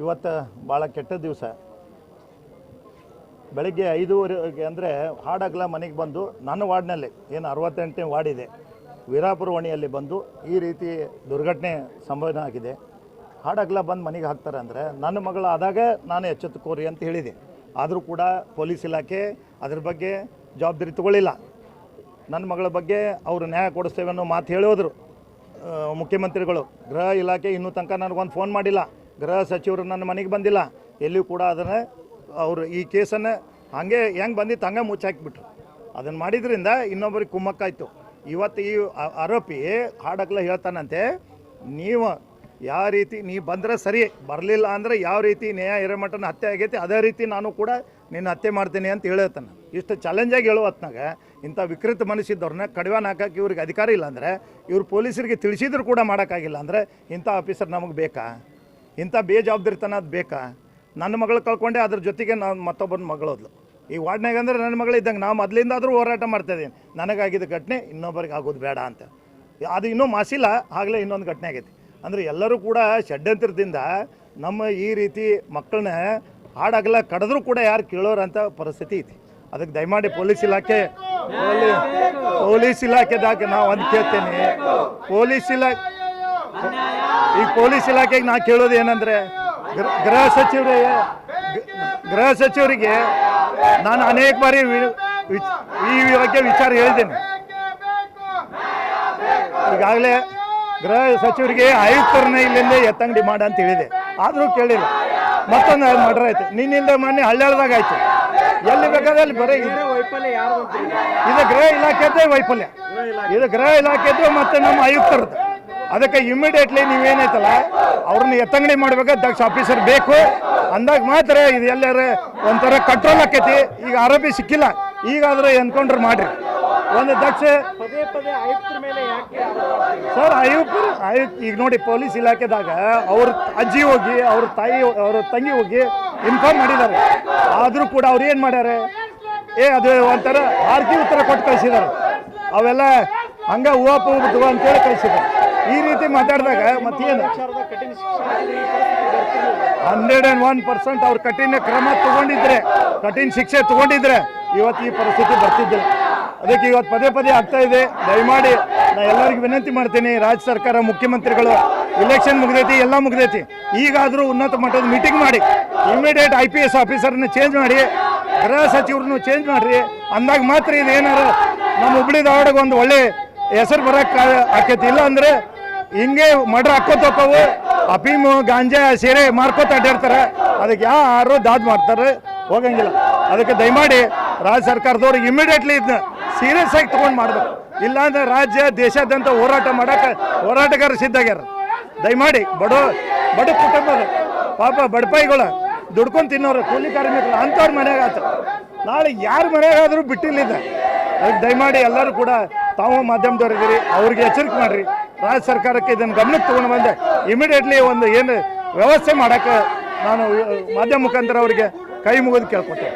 ಇವತ್ತು ಭಾಳ ಕೆಟ್ಟ ದಿವಸ. ಬೆಳಗ್ಗೆ ಐದೂವರೆಗೆ ಅಂದರೆ ಹಾಡಗಲ ಮನೆಗೆ ಬಂದು ನನ್ನ ವಾರ್ಡ್ನಲ್ಲಿ ಏನು ಅರವತ್ತೆಂಟನೇ ವಾರ್ಡ್ ಇದೆ. ವೀರಾಪುರ ಓಣಿಯಲ್ಲಿ ಬಂದು ಈ ರೀತಿ ದುರ್ಘಟನೆ ಸಂಭವನ ಆಗಿದೆ. ಹಾಡಗಲ ಬಂದು ಮನೆಗೆ ಹಾಕ್ತಾರೆ ಅಂದರೆ ನನ್ನ ಮಗಳು ಆದಾಗ ನಾನು ಎಚ್ಚೆತ್ತುಕೋರಿ ಅಂತ ಹೇಳಿದೆ. ಆದರೂ ಕೂಡ ಪೊಲೀಸ್ ಇಲಾಖೆ ಅದ್ರ ಬಗ್ಗೆ ಜವಾಬ್ದಾರಿ ತಗೊಳ್ಳಿಲ್ಲ. ನನ್ನ ಮಗಳ ಬಗ್ಗೆ ಅವರು ನ್ಯಾಯ ಕೊಡಿಸ್ತೇವೆ ಅನ್ನೋ ಮಾತು ಹೇಳೋದ್ರು ಮುಖ್ಯಮಂತ್ರಿಗಳು, ಗೃಹ ಇಲಾಖೆ ಇನ್ನೂ ತನಕ ನನಗೊಂದು ಫೋನ್ ಮಾಡಿಲ್ಲ. ಗೃಹ ಸಚಿವರು ನನ್ನ ಮನೆಗೆ ಬಂದಿಲ್ಲ. ಎಲ್ಲಿಯೂ ಕೂಡ ಅದನ್ನು ಅವರು ಈ ಕೇಸನ್ನು ಹಾಗೆ ಹೆಂಗೆ ಬಂದಿತ್ತು ಹಂಗೆ ಮುಚ್ಚಾಕಿಬಿಟ್ರು ಅದನ್ನು ಮಾಡಿದ್ರಿಂದ ಇನ್ನೊಬ್ಬರಿಗೆ ಕುಮ್ಮಕ್ಕಾಯ್ತು. ಇವತ್ತು ಈ ಆರೋಪಿ ಹಾಡಕ್ಲ ಹೇಳ್ತಾನಂತೆ, ನೀವು ಯಾವ ರೀತಿ ನೀ ಬಂದರೆ ಸರಿ, ಬರಲಿಲ್ಲ ಅಂದರೆ ಯಾವ ರೀತಿ ನ್ಯಾಯ ಹಿರೇಮಠನ ಹತ್ಯೆ ಆಗೈತಿ, ಅದೇ ರೀತಿ ನಾನು ಕೂಡ ನಿನ್ನ ಹತ್ಯೆ ಮಾಡ್ತೀನಿ ಅಂತ ಹೇಳ್ತಾನೆ ಇಷ್ಟು ಚಾಲೆಂಜಾಗಿ ಹೇಳುವತ್ನಾಗ ಇಂಥ ವಿಕೃತ ಮನಸ್ಸಿದ್ದವ್ರನ್ನ ಕಡಿವಾಣ ಹಾಕಕ್ಕೆ ಇವ್ರಿಗೆ ಅಧಿಕಾರ ಇಲ್ಲ ಅಂದರೆ, ಇವ್ರು ಪೊಲೀಸರಿಗೆ ತಿಳಿಸಿದ್ರು ಕೂಡ ಮಾಡೋಕ್ಕಾಗಿಲ್ಲ ಅಂದರೆ ಇಂಥ ಆಫೀಸರ್ ನಮಗೆ ಬೇಕಾ? ಇಂಥ ಬೇಜವಾಬ್ದಾರಿತನ ಅದು ಬೇಕಾ? ನನ್ನ ಮಗಳು ಕಳ್ಕೊಂಡೆ, ಅದ್ರ ಜೊತೆಗೆ ನಾನು ಮತ್ತೊಬ್ಬನ ಮಗಳೋದ್ಲು ಈ ವಾರ್ಡ್ನಾಗ ಅಂದರೆ ನನ್ನ ಮಗಳು ಇದ್ದಂಗೆ ನಾವು ಮೊದಲಿಂದಾದರೂ ಹೋರಾಟ ಮಾಡ್ತಾಯಿದ್ದೀನಿ ನನಗಾಗಿದ್ದ ಘಟನೆ ಇನ್ನೊಬ್ಬರಿಗೆ ಆಗೋದು ಬೇಡ ಅಂತ. ಅದು ಇನ್ನೂ ಮಾಸಿಲ್ಲ, ಆಗಲೇ ಇನ್ನೊಂದು ಘಟನೆ ಆಗೈತಿ. ಅಂದರೆ ಎಲ್ಲರೂ ಕೂಡ ಷಡ್ಯಂತ್ರದಿಂದ ನಮ್ಮ ಈ ರೀತಿ ಮಕ್ಕಳನ್ನ ಹಾಡಾಗಲ್ಲ ಕಡಿದ್ರೂ ಕೂಡ ಯಾರು ಕೇಳೋರಂಥ ಪರಿಸ್ಥಿತಿ ಐತಿ. ಅದಕ್ಕೆ ದಯಮಾಡಿ ಪೊಲೀಸ್ ಇಲಾಖೆ ಪೊಲೀಸ್ ಇಲಾಖೆದಾಗ ನಾವು ಒಂದು ಕೇಳ್ತೇನೆ. ಪೊಲೀಸ್ ಇಲಾಖೆ ಈ ಪೊಲೀಸ್ ಇಲಾಖೆಗೆ ನಾ ಕೇಳೋದು ಏನಂದ್ರೆ ಗೃಹ ಸಚಿವರಿಗೆ ಗೃಹ ಸಚಿವರಿಗೆ ನಾನು ಅನೇಕ ಬಾರಿ ಈ ಬಗ್ಗೆ ವಿಚಾರ ಹೇಳಿದ್ದೇನೆ ಈಗಾಗಲೇ ಗೃಹ ಸಚಿವರಿಗೆ ಆಯುಕ್ತರನ್ನ ಇಲ್ಲಿಂದ ಎತ್ತಂಗಡಿ ಮಾಡ ಅಂತ ಹೇಳಿದೆ. ಆದರೂ ಕೇಳಿಲ್ಲ. ಮತ್ತೊಂದು ಮರ್ಡರ್ ಆಯ್ತು ನಿನ್ನಿಂದ ಮೊನ್ನೆ ಹಳ್ಳ್ಯಾಳದಾಗ ಆಯ್ತು. ಎಲ್ಲಿ ಬೇಕಾದ್ರೆ ಅಲ್ಲಿ ಬರೀ ಇದು. ವೈಫಲ್ಯ ಯಾರು ಇದು ಗೃಹ ಇಲಾಖೆದ್ದೇ ವೈಫಲ್ಯ. ಇದು ಗೃಹ ಇಲಾಖೆದ್ದು ಮತ್ತೆ ನಮ್ಮ ಆಯುಕ್ತರದ್ದು ಅದಕ್ಕೆ ಇಮಿಡಿಯೇಟ್ಲಿ ನೀವೇನೈತಲ್ಲ ಅವ್ರನ್ನ ಎತ್ತಂಗಡಿ ಮಾಡ್ಬೇಕು ದಕ್ಷ ಆಫೀಸರ್ ಬೇಕು. ಅಂದಾಗ ಮಾತ್ರ ಇದು ಎಲ್ಲಾರ ಒಂಥರ ಕಂಟ್ರೋಲ್ ಆಕೈತಿ. ಈಗ ಆರೋಪಿ ಸಿಕ್ಕಿಲ್ಲ. ಈಗಾದ್ರೆ ಎನ್ಕೌಂಟರ್ ಮಾಡ್ರಿ. ಒಂದು ದಕ್ಷ ಪದೇ ಪದೇ ಆಯುಕ್ತರ ಮೇಲೆ ಯಾಕೆ ಸರ್ ಆಯುಕ್ತ ಆಯುಕ್ತ ಈಗ ನೋಡಿ ಪೊಲೀಸ್ ಇಲಾಖೆದಾಗ ಅವ್ರ ಅಜ್ಜಿ ಹೋಗಿ ಅವ್ರ ತಾಯಿ ಅವ್ರ ತಂಗಿ ಹೋಗಿ ಇನ್ಫಾರ್ಮ್ ಮಾಡಿದ್ದಾರೆ. ಆದರೂ ಕೂಡ ಅವ್ರು ಏನು ಮಾಡ್ಯಾರೆ? ಏ, ಅದು ಒಂಥರ ಆರ್ಕಿ ಉತ್ತರ ಕೊಟ್ಟು ಕಳಿಸಿದ್ದಾರೆ. ಅವೆಲ್ಲ ಹಂಗೆ ಹೂವು ಅಂತೇಳಿ ಕಳಿಸಿದ್ದಾರೆ. ಈ ರೀತಿ ಮಾತಾಡಿದಾಗ ಮತ್ತೇನು ಹಂಡ್ರೆಡ್ ಆ್ಯಂಡ್ ಒನ್ ಪರ್ಸೆಂಟ್ ಅವ್ರು ಕಠಿಣ ಕ್ರಮ ತಗೊಂಡಿದ್ರೆ, ಕಠಿಣ ಶಿಕ್ಷೆ ತಗೊಂಡಿದ್ರೆ ಇವತ್ತು ಈ ಪರಿಸ್ಥಿತಿ ಬರ್ತಿದ್ದಿಲ್ಲ. ಅದಕ್ಕೆ ಇವತ್ತು ಪದೇ ಪದೇ ಆಗ್ತಾ ಇದೆ. ದಯಮಾಡಿ ಎಲ್ಲರಿಗೂ ವಿನಂತಿ ಮಾಡ್ತೀನಿ, ರಾಜ್ಯ ಸರ್ಕಾರ, ಮುಖ್ಯಮಂತ್ರಿಗಳು ಇಲೆಕ್ಷನ್ ಮುಗ್ದೈತಿ, ಎಲ್ಲ ಮುಗ್ದೈತಿ. ಈಗಾದರೂ ಉನ್ನತ ಮಟ್ಟದ ಮೀಟಿಂಗ್ ಮಾಡಿ ಇಮಿಡಿಯೇಟ್ ಐ ಪಿ ಎಸ್ ಆಫೀಸರ್ನ ಚೇಂಜ್ ಮಾಡಿ, ಗೃಹ ಸಚಿವರನ್ನು ಚೇಂಜ್ ಮಾಡಿರಿ. ಅಂದಾಗ ಮಾತ್ರ ಇದು ಏನಾರು ನಮ್ಮ ಹುಬ್ಳಿ ಧಾರವಾಡಗೆ ಒಂದು ಒಳ್ಳೆ ಹೆಸರು ಬರೋಕ್ಕೆ ಆಕೈತಿ. ಇಲ್ಲ ಅಂದರೆ ಹಿಂಗೆ ಮಡ್ರ ಹಾಕೋತಪ್ಪವು ಅಫೀಮು ಗಾಂಜಾ, ಸೀರೆ ಮಾರ್ಕೋತ ಅಡ್ಡಾಡ್ತಾರೆ. ಅದಕ್ಕೆ ಯಾರು ದಾದ್ ಮಾಡ್ತಾರೆ, ಹೋಗಂಗಿಲ್ಲ. ಅದಕ್ಕೆ ದಯಮಾಡಿ ರಾಜ್ಯ ಸರ್ಕಾರದವ್ರಿಗೆ ಇಮಿಡಿಯೇಟ್ಲಿ ಇದನ್ನ ಸೀರಿಯಸ್ ಆಗಿ ತೊಗೊಂಡು ಮಾಡ್ಬೇಕು. ಇಲ್ಲಾಂದ್ರೆ ರಾಜ್ಯ ದೇಶಾದ್ಯಂತ ಹೋರಾಟ ಮಾಡಕ್ಕೆ ಹೋರಾಟಗಾರ ಸಿದ್ಧಾಗ್ಯಾರ. ದಯಮಾಡಿ ಬಡೋ ಬಡ ಕುಟುಂಬದ ಪಾಪ ಬಡಪಾಯಿಗಳು ದುಡ್ಕೊಂಡು ತಿನ್ನೋರು ಕೂಲಿ ಕಾರ್ಮಿಕರು ಅಂಥವ್ರ ಮನೆಯಾಗ ಆತ. ನಾಳೆ ಯಾರ ಮನೆಯಾಗಾದರೂ ಬಿಟ್ಟಿಲ್ಲಿದ್ದ ಅದಕ್ಕೆ ದಯಮಾಡಿ ಎಲ್ಲರೂ ಕೂಡ ತಾವು ಮಾಧ್ಯಮದವ್ರಿದ್ದೀರಿ ಅವ್ರಿಗೆ ಎಚ್ಚರಿಕೆ ಮಾಡಿರಿ. ರಾಜ್ಯ ಸರ್ಕಾರಕ್ಕೆ ಇದನ್ನು ಗಮನಕ್ಕೆ ತೊಗೊಂಡು ಬಂದೆ. ಇಮಿಡಿಯೇಟ್ಲಿ ಒಂದು ಏನು ವ್ಯವಸ್ಥೆ ಮಾಡೋಕ್ಕೆ ನಾನು, ಮಾಧ್ಯಮ ಮುಖಾಂತರ ಅವರಿಗೆ ಕೈ ಮುಗಿದು ಕೇಳ್ಕೊತೇನೆ.